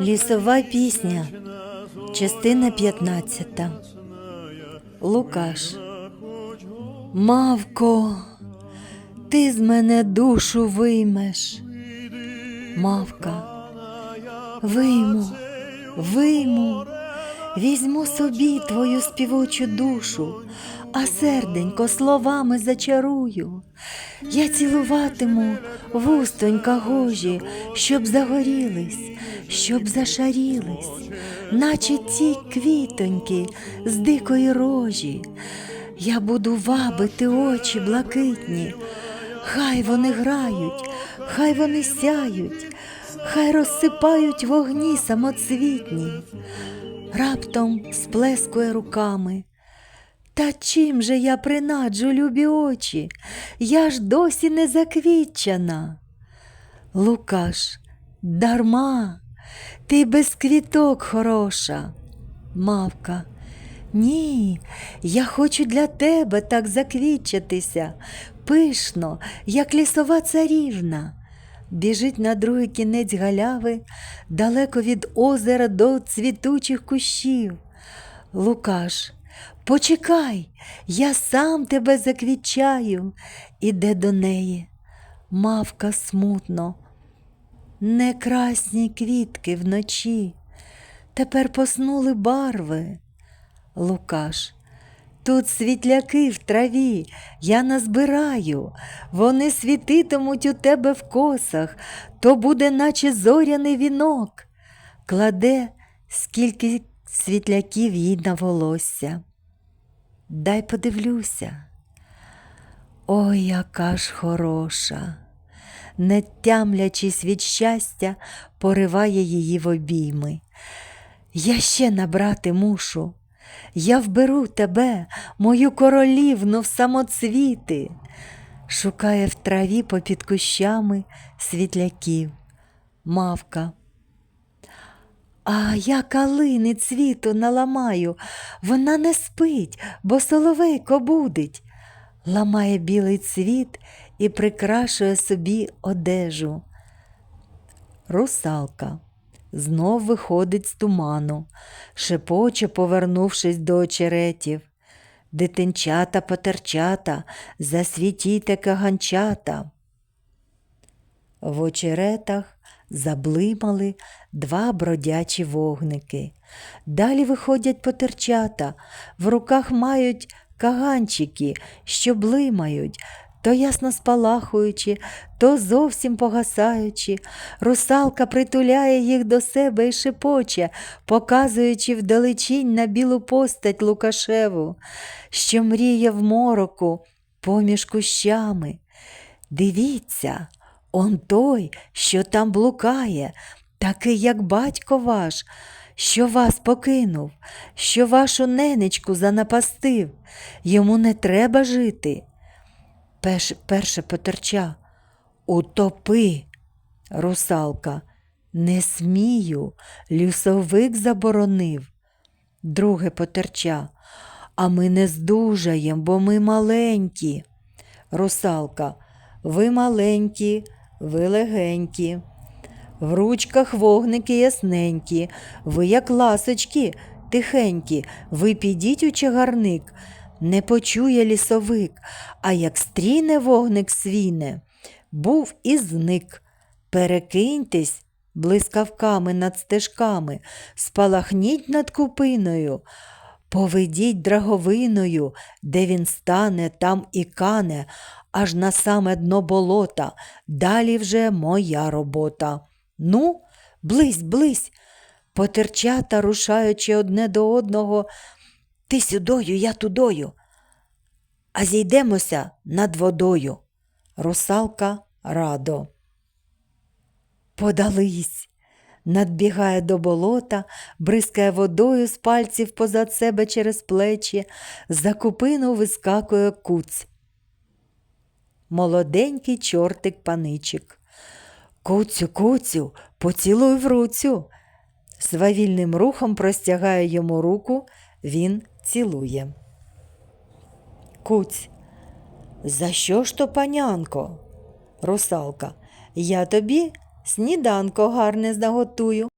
Лісова пісня, частина 15. Лукаш. Мавко, ти з мене душу виймеш. Мавка. Вийму, вийму, візьму собі твою співочу душу, а серденько словами зачарую. Я цілуватиму вустонька гожі, щоб загорілись, щоб зашарілись, наче ті квітоньки з дикої рожі. Я буду вабити очі блакитні, хай вони грають, хай вони сяють, хай розсипають вогні самоцвітні. Раптом сплескує руками. Та чим же я принаджу любі очі? Я ж досі не заквітчана. Лукаш, дарма, ти без квіток хороша. Мавка. Ні, я хочу для тебе так заквітчатися, пишно, як лісова царівна. Біжить на другий кінець галяви, далеко від озера до цвітучих кущів. Лукаш, почекай, я сам тебе заквітчаю, іде до неї. Мавка смутно. Не красні квітки вночі, тепер поснули барви. Лукаш. Тут світляки в траві, я назбираю, вони світитимуть у тебе в косах, то буде, наче зоряний вінок. Кладе, скільки світляків їй на волосся. Дай подивлюся. Ой, яка ж хороша, не тямлячись від щастя, пориває її в обійми. Я ще набрати мушу. Я вберу тебе, мою королівну, в самоцвіти, шукає в траві попід кущами світляків. Мавка. А я калини цвіту наламаю, вона не спить, бо соловейко будить. Ламає білий цвіт і прикрашує собі одежу. Русалка знов виходить з туману, шепоче, повернувшись до очеретів. Дитинчата потерчата, засвітійте каганчата. В очеретах заблимали два бродячі вогники. Далі виходять потерчата, в руках мають каганчики, що блимають, то ясно спалахуючи, то зовсім погасаючи, русалка притуляє їх до себе і шепоче, показуючи вдалечінь на білу постать Лукашеву, що мріє в мороку поміж кущами. Дивіться, он той, що там блукає, такий, як батько ваш, що вас покинув, що вашу ненечку занапастив, йому не треба жити. Пеш, перше потерча. Утопи, русалка, не смію, лісовик заборонив. Друге потерча. А ми не здужаєм, бо ми маленькі. Русалка, ви маленькі, ви легенькі. В ручках вогники ясненькі, ви, як ласочки, тихенькі, ви підіть у чагарник, не почує лісовик, а як стріне вогник свіне, був і зник. Перекиньтесь блискавками над стежками, спалахніть над купиною, поведіть драговиною, де він стане, там і кане, аж на саме дно болота, далі вже моя робота. Ну, близь, близь. Потерчата, рушаючи одне до одного, ти сюдою, я тудою, а зійдемося над водою. Русалка радо. Подались. Надбігає до болота, бризкає водою з пальців позад себе через плечі, за купину вискакує куць. Молоденький чортик паничик. Куцю, куцю, поцілуй в руцю. Свавільним рухом простягає йому руку, він цілує. Куць. За що ж то, панянко? Русалка. Я тобі сніданко гарне наготую.